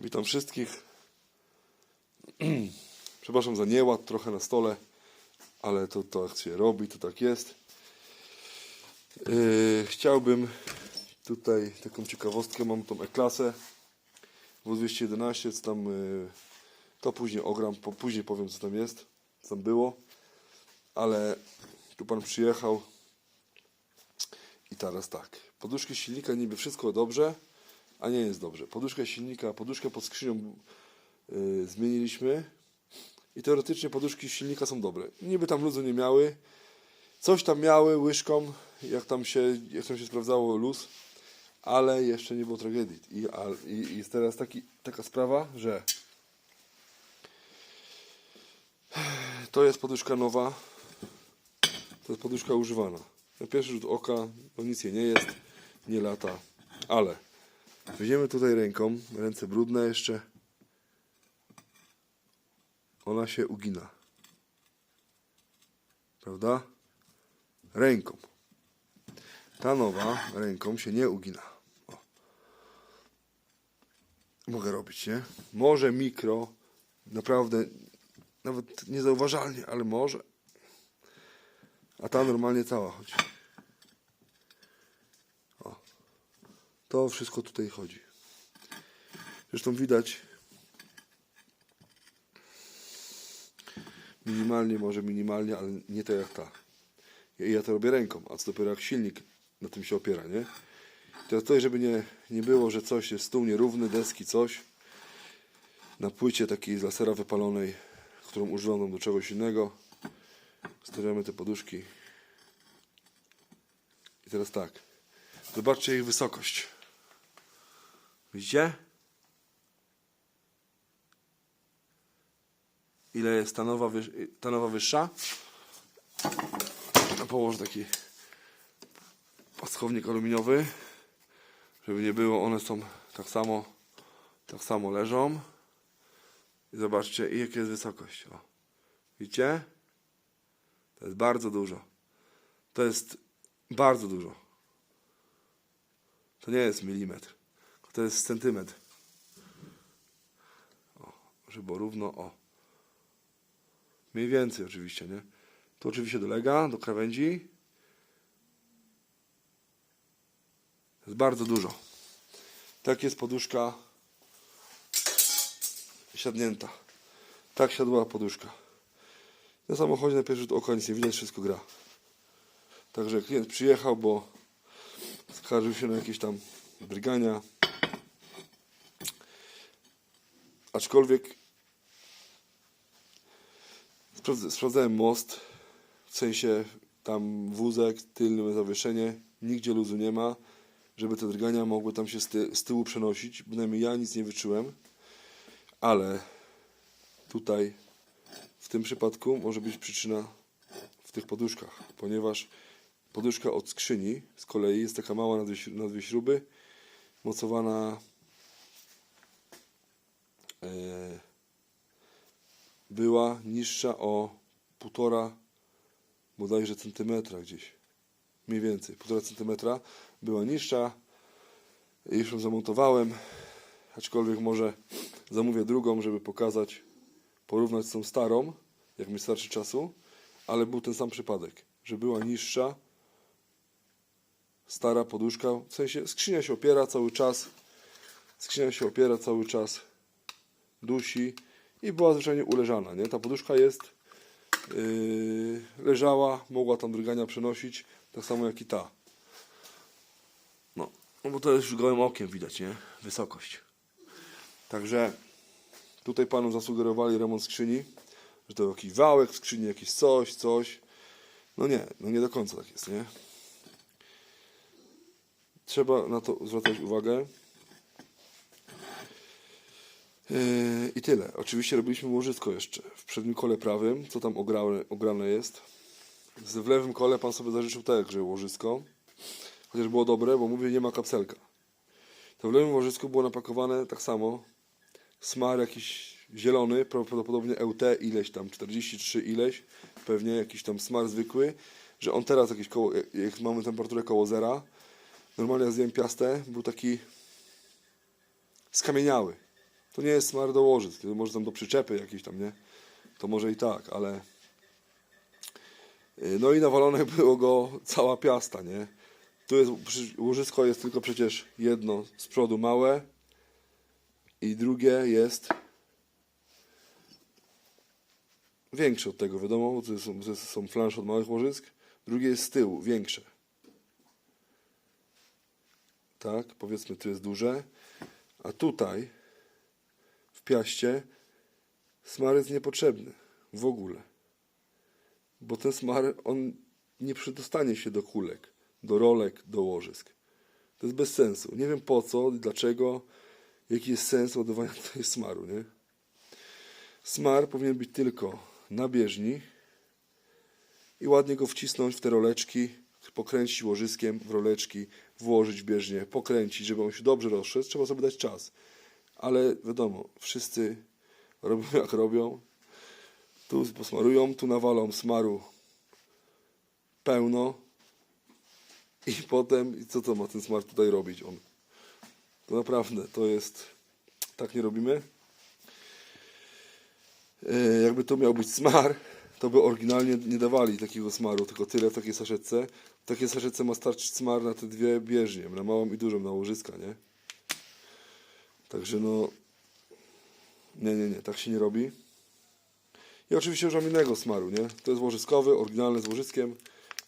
Witam wszystkich. Przepraszam za nieład trochę na stole, ale to tak się robi, to tak jest. Yy, chciałbym tutaj taką ciekawostkę, mam tą E-klasę W211, co tam, yy, to później ogram, później powiem co tam jest, co tam było, ale tu pan przyjechał i teraz tak, poduszki silnika niby wszystko dobrze, a nie jest dobrze. Poduszkę silnika, poduszkę pod skrzynią yy, zmieniliśmy i teoretycznie poduszki silnika są dobre. Niby tam luzu nie miały, coś tam miały łyżką, jak tam się, jak tam się sprawdzało luz, ale jeszcze nie było tragedii. I, a, i, jest teraz taki, taka sprawa, że to jest poduszka nowa, to jest poduszka używana. Na pierwszy rzut oka no nic jej nie jest, nie lata, ale weźmiemy tutaj ręką, ręce brudne jeszcze, ona się ugina. Prawda? Ręką. Ta nowa ręką się nie ugina. O. Mogę robić, nie? Może mikro, naprawdę nawet niezauważalnie, ale może. A ta normalnie cała chodzi. To wszystko tutaj chodzi. Zresztą widać minimalnie, może minimalnie, ale nie to jak ta. Ja, ja to robię ręką, a co dopiero jak silnik na tym się opiera, nie? Teraz tutaj, żeby nie, nie było, że coś jest stół nierówny, deski, coś. Na płycie takiej z lasera wypalonej, którą używam do czegoś innego, stawiamy te poduszki. I teraz tak. Zobaczcie ich wysokość. Widzicie? Ile jest ta nowa, ta nowa wyższa? Położę taki paschownik aluminiowy, żeby nie było, one są tak samo, tak samo leżą. I zobaczcie, jaka jest wysokość. O. Widzicie? To jest bardzo dużo. To jest bardzo dużo. To nie jest milimetr, to jest centymetr. O, żeby było równo, o. Mniej więcej oczywiście, nie? Tu oczywiście dolega do krawędzi. Jest bardzo dużo. Tak jest poduszka siadnięta. Tak siadła poduszka. Na samochodzie na pierwszy rzut oka nic nie widać, wszystko gra. Także klient przyjechał, bo skarżył się na jakieś tam drgania. Aczkolwiek sprawdza- sprawdzałem most, w sensie tam wózek, tylne zawieszenie, nigdzie luzu nie ma, żeby te drgania mogły tam się z, ty z tyłu przenosić. Bynajmniej ja nic nie wyczułem, ale tutaj w tym przypadku może być przyczyna w tych poduszkach, ponieważ poduszka od skrzyni z kolei jest taka mała na dwie, na dwie śruby, mocowana była niższa o półtora bodajże centymetra gdzieś. Mniej więcej, półtora centymetra była niższa. Już ją zamontowałem, aczkolwiek może zamówię drugą, żeby pokazać, porównać z tą starą, jak mi starczy czasu, ale był ten sam przypadek, że była niższa, stara poduszka, w sensie skrzynia się opiera cały czas, skrzynia się opiera cały czas, dusi i była zwyczajnie uleżana, nie? Ta poduszka jest yy, leżała, mogła tam drgania przenosić, tak samo jak i ta. No, no bo to już gołym okiem widać, nie? Wysokość. Także tutaj panu zasugerowali remont skrzyni, że to jakiś wałek w skrzyni, jakiś coś, coś. No nie, no nie do końca tak jest, nie? Trzeba na to zwracać uwagę. Yy, I tyle. Oczywiście robiliśmy łożysko jeszcze w przednim kole prawym, co tam ograne, ograne jest. W lewym kole pan sobie zażyczył także łożysko, chociaż było dobre, bo mówię, nie ma kapselka. To w lewym łożysku było napakowane tak samo, smar jakiś zielony, prawdopodobnie EUT ileś tam, 43 ileś, pewnie jakiś tam smar zwykły, że on teraz jakieś koło, jak- mamy temperaturę koło zera, normalnie jak zdjąłem piastę, był taki skamieniały. To nie jest smar do łożysk, może tam do przyczepy jakiejś tam, nie? To może i tak, ale... Yy, No i nawalone było go cała piasta, nie? Tu jest, łożysko jest tylko przecież jedno z przodu małe i drugie jest większe od tego, wiadomo, bo to są, to są flansze od małych łożysk. Drugie jest z tyłu, większe. Tak, powiedzmy, tu jest duże. A tutaj, piaście, smar jest niepotrzebny. W ogóle. Bo ten smar, on nie przedostanie się do kulek, do rolek, do łożysk. To jest bez sensu. Nie wiem po co, dlaczego, jaki jest sens ładowania tutaj smaru, nie? Smar powinien być tylko na bieżni i ładnie go wcisnąć w te roleczki, pokręcić łożyskiem w roleczki, włożyć w bieżnię, pokręcić, żeby on się dobrze rozszedł. Trzeba sobie dać czas. Ale wiadomo, wszyscy robią jak robią. Tu posmarują, tu nawalą smaru pełno i potem, i co to ma ten smar tutaj robić? On, to naprawdę, to jest, tak nie robimy. E, jakby to miał być smar, to by oryginalnie nie dawali takiego smaru, tylko tyle w takiej saszetce. W takiej saszetce ma starczyć smar na te dwie bieżnie, na małą i dużą, na łożyska, nie? Także no... Nie, nie, nie, tak się nie robi. I oczywiście używam innego smaru, nie? To jest łożyskowy, oryginalny z łożyskiem.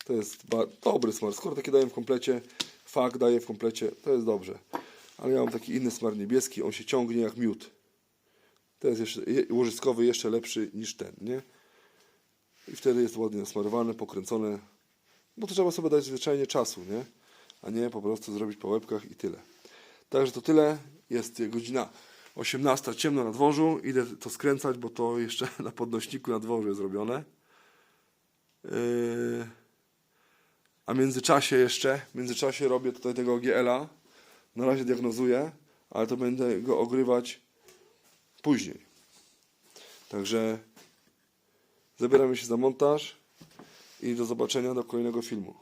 To jest dobry smar. Skoro takie daję w komplecie, fak daje w komplecie, to jest dobrze. Ale ja mam taki inny smar niebieski, on się ciągnie jak miód. To jest jeszcze, je- łożyskowy jeszcze lepszy niż ten, nie? I wtedy jest ładnie nasmarowane, pokręcone. Bo to trzeba sobie dać zwyczajnie czasu, nie? A nie po prostu zrobić po łebkach i tyle. Także to tyle. Jest godzina 18, ciemno na dworzu. Idę to skręcać, bo to jeszcze na podnośniku na dworzu jest zrobione. Yy... A w międzyczasie jeszcze, w międzyczasie robię tutaj tego GL-a. Na razie diagnozuję, ale to będę go ogrywać później. Także zabieramy się za montaż i do zobaczenia do kolejnego filmu.